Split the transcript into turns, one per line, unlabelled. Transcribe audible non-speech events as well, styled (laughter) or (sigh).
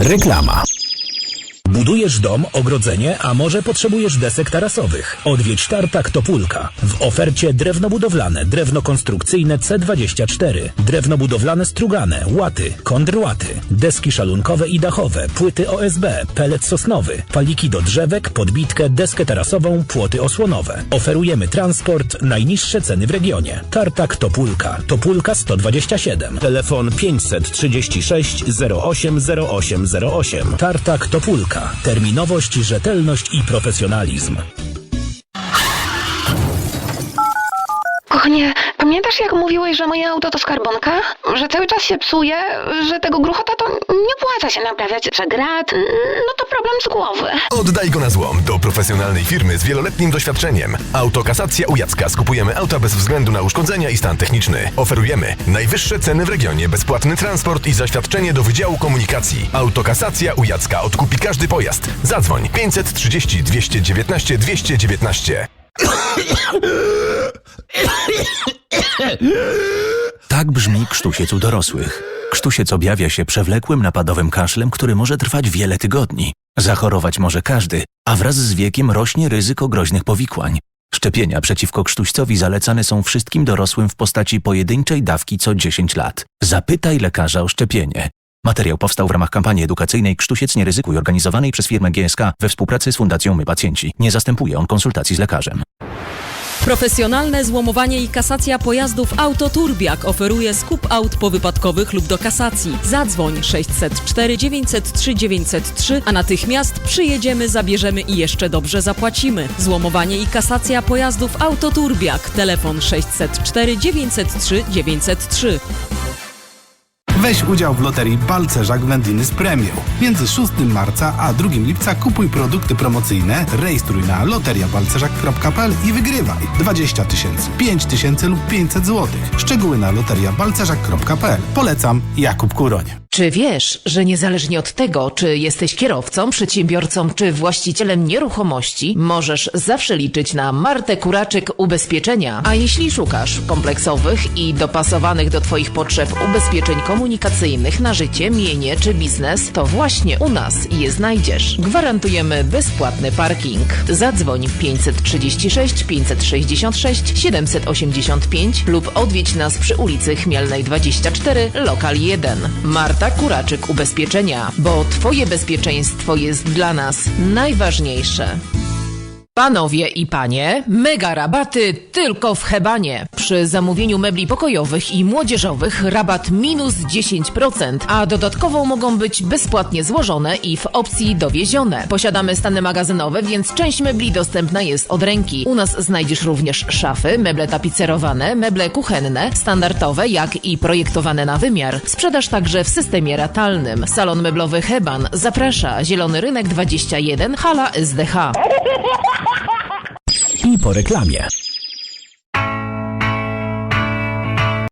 Reklama.
Budujesz dom, ogrodzenie, a może potrzebujesz desek tarasowych? Odwiedź Tartak Topólka. W ofercie drewno budowlane, drewno konstrukcyjne C24, drewno budowlane strugane, łaty, kontrłaty, deski szalunkowe i dachowe, płyty OSB, pelet sosnowy, paliki do drzewek, podbitkę, deskę tarasową, płoty osłonowe. Oferujemy transport, najniższe ceny w regionie. Tartak Topólka, Topólka 127, telefon 536 08 08 08. Tartak Topólka, terminowość, rzetelność i profesjonalizm.
Kochanie, pamiętasz jak mówiłeś, że moje auto to skarbonka? Że cały czas się psuje, że tego gruchota to nie opłaca się naprawiać, że grat, no to problem z głowy.
Oddaj go na złom do profesjonalnej firmy z wieloletnim doświadczeniem. Autokasacja u Jacka. Skupujemy auta bez względu na uszkodzenia i stan techniczny. Oferujemy najwyższe ceny w regionie, bezpłatny transport i zaświadczenie do Wydziału Komunikacji. Autokasacja u Jacka. Odkupi każdy pojazd. Zadzwoń 530 219 219.
Tak brzmi krztusiec u dorosłych. Krztusiec objawia się przewlekłym napadowym kaszlem, który może trwać wiele tygodni. Zachorować może każdy, a wraz z wiekiem rośnie ryzyko groźnych powikłań. Szczepienia przeciwko krztuścowi zalecane są wszystkim dorosłym w postaci pojedynczej dawki co 10 lat. Zapytaj lekarza o szczepienie. Materiał powstał w ramach kampanii edukacyjnej Krztusiec nie ryzykuj organizowanej przez firmę GSK we współpracy z Fundacją My Pacjenci. Nie zastępuje on konsultacji z lekarzem.
Profesjonalne złomowanie i kasacja pojazdów Autoturbiak oferuje skup aut powypadkowych lub do kasacji. Zadzwoń 604 903 903, a natychmiast przyjedziemy, zabierzemy i jeszcze dobrze zapłacimy. Złomowanie i kasacja pojazdów Autoturbiak. Telefon 604 903 903.
Weź udział w loterii Balcerzak Wędliny z premią. Między 6 marca a 2 lipca kupuj produkty promocyjne, rejestruj na loteriabalcerzak.pl i wygrywaj 20 tysięcy, 5 tysięcy lub 500 złotych. Szczegóły na loteriabalcerzak.pl. Polecam Jakub Kuroń.
Czy wiesz, że niezależnie od tego, czy jesteś kierowcą, przedsiębiorcą czy właścicielem nieruchomości, możesz zawsze liczyć na Martę Kuraczyk Ubezpieczenia. A jeśli szukasz kompleksowych i dopasowanych do Twoich potrzeb ubezpieczeń komunikacyjnych na życie, mienie czy biznes, to właśnie u nas je znajdziesz. Gwarantujemy bezpłatny parking. Zadzwoń 536 566 785 lub odwiedź nas przy ulicy Chmielnej 24, lokal 1. Marta Kuraczyk Ubezpieczenia, bo Twoje bezpieczeństwo jest dla nas najważniejsze. Panowie i panie, mega rabaty tylko w Hebanie. Przy zamówieniu mebli pokojowych i młodzieżowych rabat minus 10%, a dodatkowo mogą być bezpłatnie złożone i w opcji dowiezione. Posiadamy stany magazynowe, więc część mebli dostępna jest od ręki. U nas znajdziesz również szafy, meble tapicerowane, meble kuchenne, standardowe jak i projektowane na wymiar. Sprzedaż także w systemie ratalnym. Salon meblowy Heban zaprasza Zielony Rynek 21, hala SDH. (laughs)
Po reklamie.